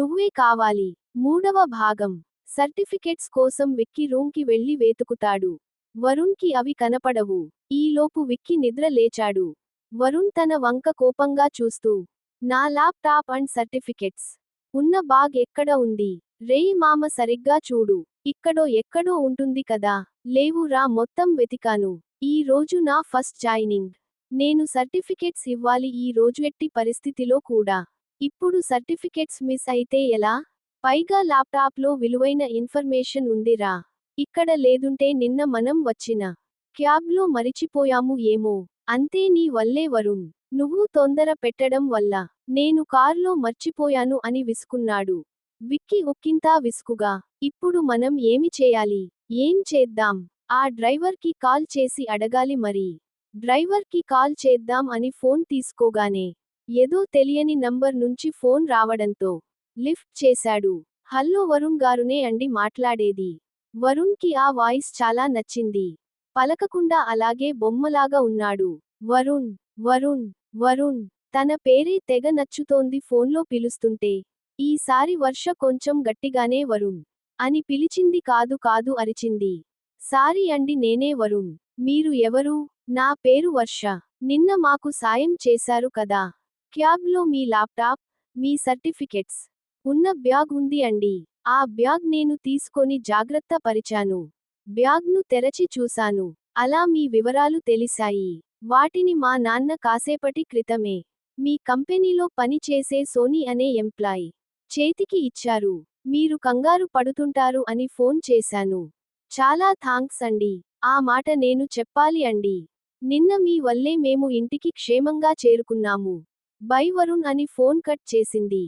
నువ్వే కావాలి. మూడవ భాగం. సర్టిఫికెట్స్ కోసం విక్కి రూమ్కి వెళ్ళి వెతుకుతాడు. వరుణ్కి అవి కనపడవు. ఈలోపు విక్కి నిద్ర లేచాడు. వరుణ్ తన వంక కోపంగా చూస్తూ నా ల్యాప్టాప్ అండ్ సర్టిఫికెట్స్. ఉన్న బాగ్ ఎక్కడ ఉంది? రేయ్ మామ సరిగ్గా చూడు. ఇక్కడో ఎక్కడో ఉంటుంది కదా. లేవు రా మొత్తం వెతికాను. ఈ రోజు నా ఫస్ట్ జాయినింగ్. నేను సర్టిఫికెట్స్ ఇవ్వాలి ఈ రోజు ఎట్టి పరిస్థితిలో కూడా. ఇప్పుడు సర్టిఫికెట్స్ మిస్ అయితే ఎలా? పైగా ల్యాప్టాప్లో విలువైన ఇన్ఫర్మేషన్ ఉందిరా ఇక్కడ లేదుంటే నిన్న మనం వచ్చిన క్యాబ్లో మరిచిపోయాము ఏమో. అంతే నీ వల్లే వరుణ్. నువ్వు తొందర పెట్టడం వల్ల. నేను కార్లో మర్చిపోయాను అని విసుకున్నాడు. విక్కి ఉక్కింతా విసుకుగా ఇప్పుడు మనం ఏమి చేయాలి? ఏం చేద్దాం? ఆ డ్రైవర్కి కాల్ చేసి అడగాలి మరి. డ్రైవర్కి కాల్ చేద్దాం అని ఫోన్ తీసుకోగానే ఏదో తెలియని నంబర్ నుంచి ఫోన్ రావడంతో లిఫ్ట్ చేశాడు. హల్లో వరుణ్ గారునే అండి మాట్లాడేది. వరుణ్కి ఆ వాయిస్ చాలా నచ్చింది. పలకకుండా అలాగే బొమ్మలాగా ఉన్నాడు. వరుణ్ వరుణ్ వరుణ్ తన పేరే తెగ నచ్చుతోంది ఫోన్లో పిలుస్తుంటే. ఈసారి వర్ష కొంచెం గట్టిగానే వరుణ్ అని పిలిచింది కాదు కాదు అరిచింది. సారీ అండి నేనే వరుణ్. మీరు ఎవరు? నా పేరు వర్ష. నిన్న మాకు సాయం చేశారు కదా. క్యాబ్లో మీ ల్యాప్టాప్ మీ సర్టిఫికెట్స్. ఉన్న బ్యాగ్ ఉంది అండి. ఆ బ్యాగ్ నేను తీసుకొని జాగ్రత్త పరిచాను. బ్యాగ్ను తెరచి చూశాను. అలా మీ వివరాలు తెలిసాయి వాటిని మా నాన్న కాసేపటి క్రితమే. మీ కంపెనీలో పనిచేసే సోనీ అనే ఎంప్లాయ్. చేతికి ఇచ్చారు. మీరు కంగారు పడుతుంటారు అని ఫోన్ చేశాను. చాలా థాంక్స్ అండి. ఆ మాట నేను చెప్పాలి అండి. నిన్న మీ వల్లే మేము ఇంటికి క్షేమంగా చేరుకున్నాము. బై వరుణ్ అని ఫోన్ కట్ చేసింది.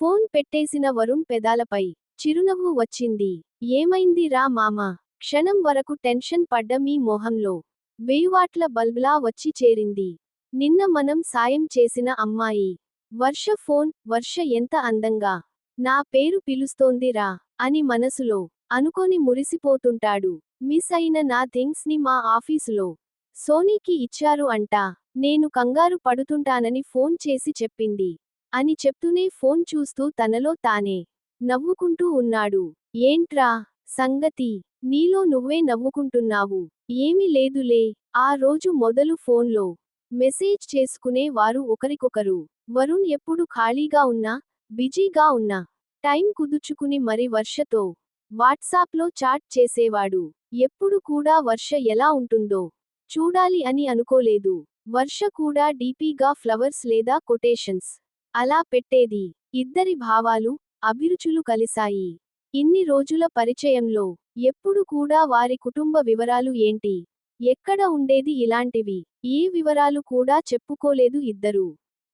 ఫోన్ పెట్టేసిన వరుణ్ పెదాలపై చిరునవ్వు వచ్చింది. ఏమైంది రా మామ? క్షణం వరకు టెన్షన్ పడ్డ మీ మొహంలో వేయువాట్ల బల్బ్లా వచ్చి చేరింది. నిన్న మనం సాయం చేసిన అమ్మాయి. వర్ష ఫోన్ వర్ష ఎంత అందంగా. నా పేరు పిలుస్తోంది రా అని మనసులో అనుకొని మురిసిపోతుంటాడు. మిస్ అయిన నా థింగ్స్ని మా ఆఫీసులో సోనీకి ఇచ్చారు అంటా. నేను కంగారు పడుతుంటానని ఫోన్ చేసి చెప్పింది. అని చెప్తూనే ఫోన్ చూస్తూ తనలో తానే నవ్వుకుంటూ ఉన్నాడు. ఏంట్రా? సంగతి? నీలో నువ్వే నవ్వుకుంటున్నావు. ఏమీ లేదులే. ఆ రోజు మొదలు ఫోన్లో మెసేజ్ చేసుకునే వారు ఒకరికొకరు. వరుణ్ ఎప్పుడు ఖాళీగా ఉన్నా బిజీగా ఉన్నా టైం కుదుర్చుకుని మరి వర్షతో వాట్సాప్లో చాట్ చేసేవాడు. ఎప్పుడు కూడా వర్ష ఎలా ఉంటుందో చూడాలి అని అనుకోలేదు. వర్ష కూడా డీపీగా ఫ్లవర్స్ లేదా కొటేషన్స్. అలా పెట్టేది. ఇద్దరి భావాలు అభిరుచులు కలిశాయి. ఇన్ని రోజుల పరిచయంలో ఎప్పుడు కూడా వారి కుటుంబ వివరాలు ఏంటి? ఎక్కడ ఉండేది ఇలాంటివి? ఏ వివరాలు కూడా చెప్పుకోలేదు ఇద్దరు.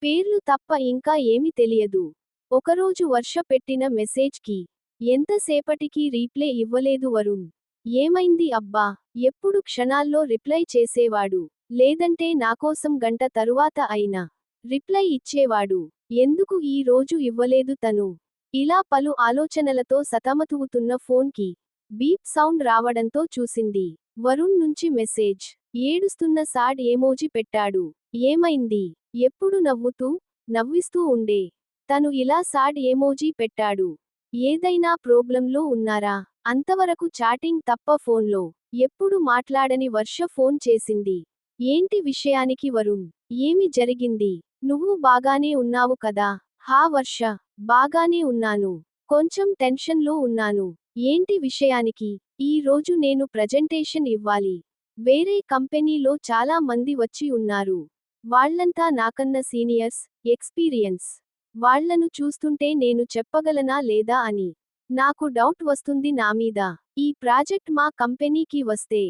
పేర్లు తప్ప ఇంకా ఏమి తెలియదు. ఒకరోజు వర్ష పెట్టిన మెసేజ్కి ఎంతసేపటికి రీప్లే ఇవ్వలేదు వరుణ్? ఏమైంది అబ్బా? ఎప్పుడు క్షణాల్లో రిప్లై చేసేవాడు? లేదంటే నాకోసం గంట తరువాత అయినా రిప్లై ఇచ్చేవాడు. ఎందుకు ఈ రోజు ఇవ్వలేదు తను? ఇలా పలు ఆలోచనలతో సతమతువుతున్న ఫోన్కి బీప్ సౌండ్ రావడంతో చూసింది. వరుణ్ నుంచి మెసేజ్. ఏడుస్తున్న సాడ్ ఏమోజీ పెట్టాడు. ఏమైంది? ఎప్పుడు నవ్వుతూ నవ్విస్తూ ఉండే? తను ఇలా సాడ్ ఏమోజీ పెట్టాడు. ఏదైనా ప్రోబ్లంలో ఉన్నారా? అంతవరకు చాటింగ్ తప్ప ఫోన్లో ఎప్పుడు మాట్లాడని వర్ష ఫోన్ చేసింది. ఏంటి విషయానికి వరుణ్? ఏమి జరిగింది? నువ్వు బాగానే ఉన్నావు కదా? హా వర్ష బాగానే ఉన్నాను. కొంచెం టెన్షన్లో ఉన్నాను. ఏంటి విషయానికి? ఈ రోజు నేను ప్రజెంటేషన్ ఇవ్వాలి. వేరే కంపెనీలో చాలా మంది వచ్చి ఉన్నారు. వాళ్ళంతా నాకన్న సీనియర్స్ ఎక్స్పీరియన్స్. వాళ్ళను చూస్తుంటే నేను చెప్పగలనా లేదా అని. నాకు డౌట్ వస్తుంది నా మీద. ఈ ప్రాజెక్ట్ మా కంపెనీకి వస్తే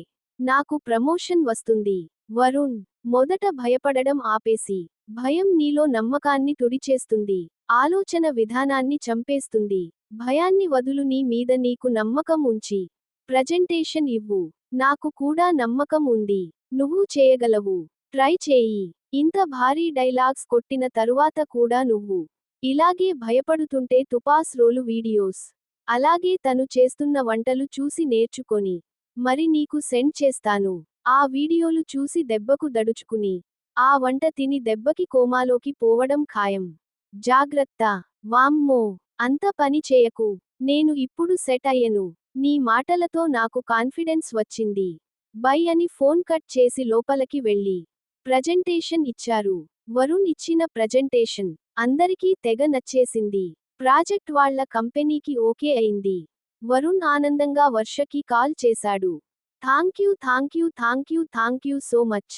నాకు ప్రమోషన్ వస్తుంది. వరుణ్ మొదట భయపడడం ఆపేసి భయం నీలో నమ్మకాన్ని తుడిచేస్తుంది. ఆలోచన విధానాన్ని చంపేస్తుంది. భయాన్ని వదులు నీ మీద నీకు నమ్మకం ఉంచి ప్రజెంటేషన్ ఇవ్వు. నాకు కూడా నమ్మకం ఉంది. నువ్వు చేయగలవు. ట్రై చేయి. ఇంత భారీ డైలాగ్స్ కొట్టిన తరువాత కూడా నువ్వు ఇలాగే భయపడుతుంటే తుపాస్ రోలు వీడియోస్ అలాగే తను చేస్తున్న వంటలు చూసి నేర్చుకొని మరి నీకు సెండ్ చేస్తాను. ఆ వీడియోలు చూసి దెబ్బకు దడుచుకుని ఆ వంట తిని దెబ్బకి కోమాలోకి పోవడం ఖాయం. జాగ్రత్త. వామ్మో! అంత పని చేయకు. నేను ఇప్పుడు సెట్ అయ్యను. నీ మాటలతో నాకు కాన్ఫిడెన్స్ వచ్చింది. బై అని ఫోన్ కట్ చేసి లోపలికి వెళ్ళి ప్రజెంటేషన్ ఇచ్చారు. వరుణ్ ఇచ్చిన ప్రజెంటేషన్ అందరికీ తెగ నచ్చేసింది. ప్రాజెక్ట్ వాళ్ళ కంపెనీకి ఓకే అయింది. వరుణ్ ఆనందంగా వర్షకి కాల్ చేశాడు. Thank you thank you thank you thank you so much.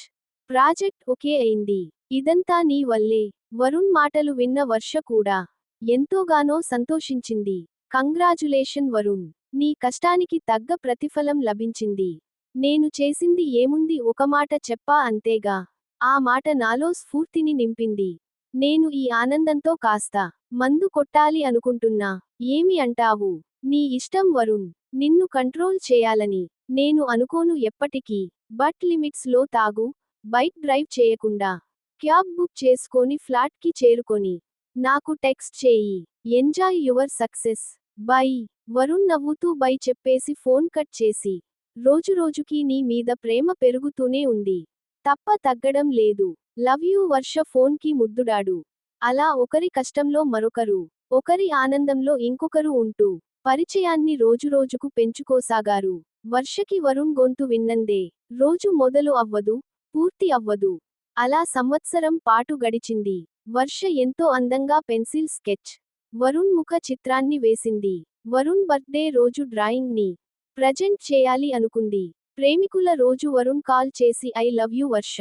Project okay అయింది. ఇదంతా నీ వల్లే. వరుణ్ మాటలు విన్న వర్ష కూడా ఎంతోగానో సంతోషించింది. కంగ్రాజులేషన్ వరుణ్. నీ కష్టానికి తగ్గ ప్రతిఫలం లభించింది. నేను చేసింది ఏముంది ఒక మాట చెప్పా అంతేగా. ఆ మాట నాలో స్ఫూర్తిని నింపింది. నేను ఈ ఆనందంతో కాస్త మందు కొట్టాలి అనుకుంటున్నా. ఏమి అంటావు? నీ ఇష్టం వరుణ్ నిన్ను కంట్రోల్ చేయాలని నేను అనుకోను ఎప్పటికీ. బట్ లిమిట్స్లో తాగు బైక్ డ్రైవ్ చేయకుండా. క్యాబ్ బుక్ చేసుకొని ఫ్లాట్కి చేరుకొని. నాకు టెక్స్ట్ చేయి. Enjoy your success. Bye. Varun నవ్వుతూ బై చెప్పేసి ఫోన్ కట్ చేసి. రోజురోజుకి నీ మీద ప్రేమ పెరుగుతూనే ఉంది. తప్ప తగ్గడం లేదు. లవ్ యూ వర్ష ఫోన్కి ముద్దుడాడు. అలా ఒకరి కష్టంలో మరొకరు ఒకరి ఆనందంలో ఇంకొకరు ఉంటూ పరిచయాన్ని రోజురోజుకు పెంచుకోసాగారు. వర్షకి వరుణ్ గొంతు విన్నందే రోజు మొదలు అవ్వదు పూర్తి అవ్వదు. అలా సంవత్సరం పాటు గడిచింది. వర్ష ఎంతో అందంగా పెన్సిల్ స్కెచ్ వరుణ్ ముఖ చిత్రాన్ని వేసింది. వరుణ్ బర్త్డే రోజు డ్రాయింగ్ని ప్రజెంట్ చేయాలి అనుకుంది. ప్రేమికుల రోజు వరుణ్ కాల్ చేసి ఐ లవ్ యు వర్ష.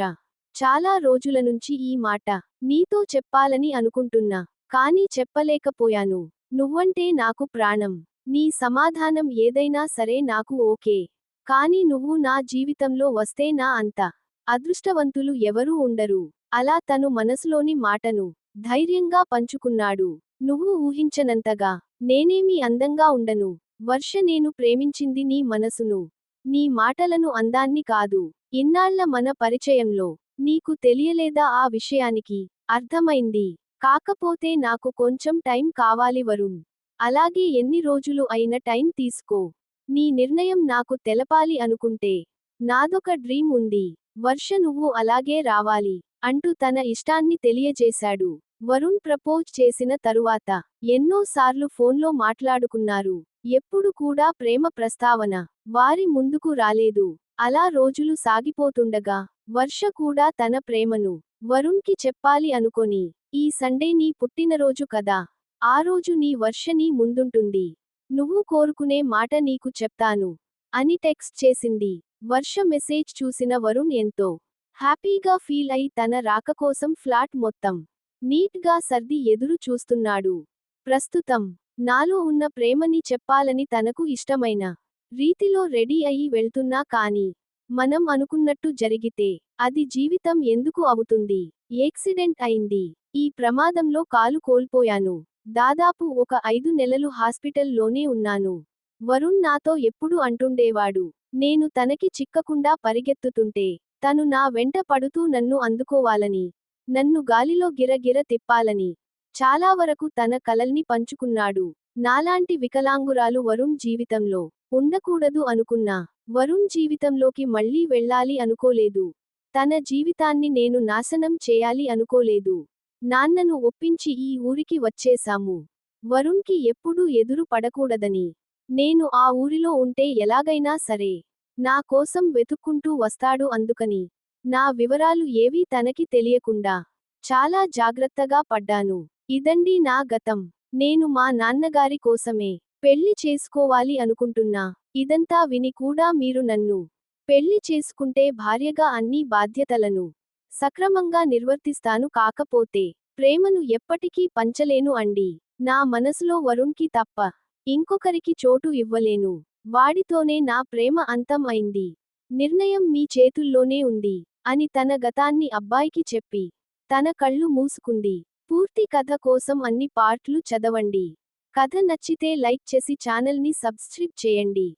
చాలా రోజుల నుంచి ఈ మాట నీతో చెప్పాలని అనుకుంటున్నా కానీ చెప్పలేకపోయాను. నువ్వంటే నాకు ప్రాణం. నీ సమాధానం ఏదైనా సరే నాకు ఓకే. కానీ నువ్వు నా జీవితంలో వస్తే నా అంత అదృష్టవంతులు ఎవరూ ఉండరు. అలా తను మనసులోని మాటను ధైర్యంగా పంచుకున్నాడు. నువ్వు ఊహించనంతగా నేనేమీ అందంగా ఉండను. వర్ష నేను ప్రేమించింది నీ మనసును నీ మాటలను అందాన్ని కాదు ఇన్నాళ్ళ మన పరిచయంలో నీకు తెలియలేదా ఆ విషయానికి? అర్థమైంది. కాకపోతే నాకు కొంచెం టైం కావాలి వరుణ్. అలాగే ఎన్ని రోజులు అయిన టైం తీసుకో. నీ నిర్ణయం నాకు తెలపాలి అనుకుంటే. నాదొక డ్రీమ్ ఉంది. వర్ష నువ్వు అలాగే రావాలి అంటూ తన ఇష్టాన్ని తెలియజేశాడు. వరుణ్ ప్రపోజ్ చేసిన తరువాత ఎన్నోసార్లు ఫోన్లో మాట్లాడుకున్నారు. ఎప్పుడు కూడా ప్రేమ ప్రస్తావన వారి ముందుకు రాలేదు. అలా రోజులు సాగిపోతుండగా వర్ష కూడా తన ప్రేమను వరుణ్కి చెప్పాలి అనుకొని ఈ సండే నీ పుట్టినరోజు కదా ఆ రోజు నీ వర్ష నీ ముందుంటుంది. నువ్వు కోరుకునే మాట నీకు చెప్తాను అని టెక్స్ట్ చేసింది. వర్ష మెసేజ్ చూసిన వరుణ్ ఎంతో హ్యాపీగా ఫీల్ అయి తన రాక కోసం ఫ్లాట్ మొత్తం నీట్గా సర్ది ఎదురు చూస్తున్నాడు. ప్రస్తుతం నాలో ఉన్న ప్రేమని చెప్పాలని తనకు ఇష్టమైన రీతిలో రెడీ అయి వెళ్తున్నా కాని మనం అనుకున్నట్టు జరిగితే అది జీవితం ఎందుకు అవుతుంది? యాక్సిడెంట్ అయింది. ఈ ప్రమాదంలో కాలు కోల్పోయాను. దాదాపు ఒక ఐదు నెలలు హాస్పిటల్లోనే ఉన్నాను. వరుణ్ నాతో ఎప్పుడు అంటుండేవాడు. నేను తనకి చిక్కకుండా పరిగెత్తుతుంటే తను నా వెంట పడుతూ నన్ను అందుకోవాలని నన్ను గాలిలో గిరగిర తిప్పాలని. చాలా వరకు తన కలల్ని పంచుకున్నాడు. నాలాంటి వికలాంగురాలు వరుణ్ జీవితంలో ఉండకూడదు అనుకున్నా. వరుణ్ జీవితంలోకి మళ్ళీ వెళ్ళాలి అనుకోలేదు. తన జీవితాన్ని నేను నాశనం చేయాలి అనుకోలేదు. నాన్నను ఒప్పించి ఈ ఊరికి వచ్చేశాము. వరుణ్కి ఎప్పుడూ ఎదురు పడకూడదని. నేను ఆ ఊరిలో ఉంటే ఎలాగైనా సరే. నా కోసం వెతుక్కుంటూ వస్తాడు అందుకని. నా వివరాలు ఏవీ తనకి తెలియకుండా చాలా జాగ్రత్తగా పడ్డాను. ఇదండి నా గతం. నేను మా నాన్నగారి కోసమే పెళ్ళి చేసుకోవాలి అనుకుంటున్నా. ఇదంతా విని కూడా మీరు నన్ను పెళ్ళి చేసుకుంటే భార్యగా అన్ని బాధ్యతలను సక్రమంగా నిర్వర్తిస్తాను కాకపోతే ప్రేమను ఎప్పటికీ పంచలేను అండి. నా మనసులో వరుణ్కి తప్ప ఇంకొకరికి చోటు ఇవ్వలేను. వాడితోనే నా ప్రేమ అంతం అయింది. నిర్ణయం మీ చేతుల్లోనే ఉంది అని తన గతాన్ని అబ్బాయికి చెప్పి తన కళ్ళు మూసుకుంది. పూర్తి కథ కోసం అన్ని పార్ట్లు చదవండి. కథ నచ్చితే లైక్ చేసి ఛానల్ని సబ్స్క్రైబ్ చేయండి.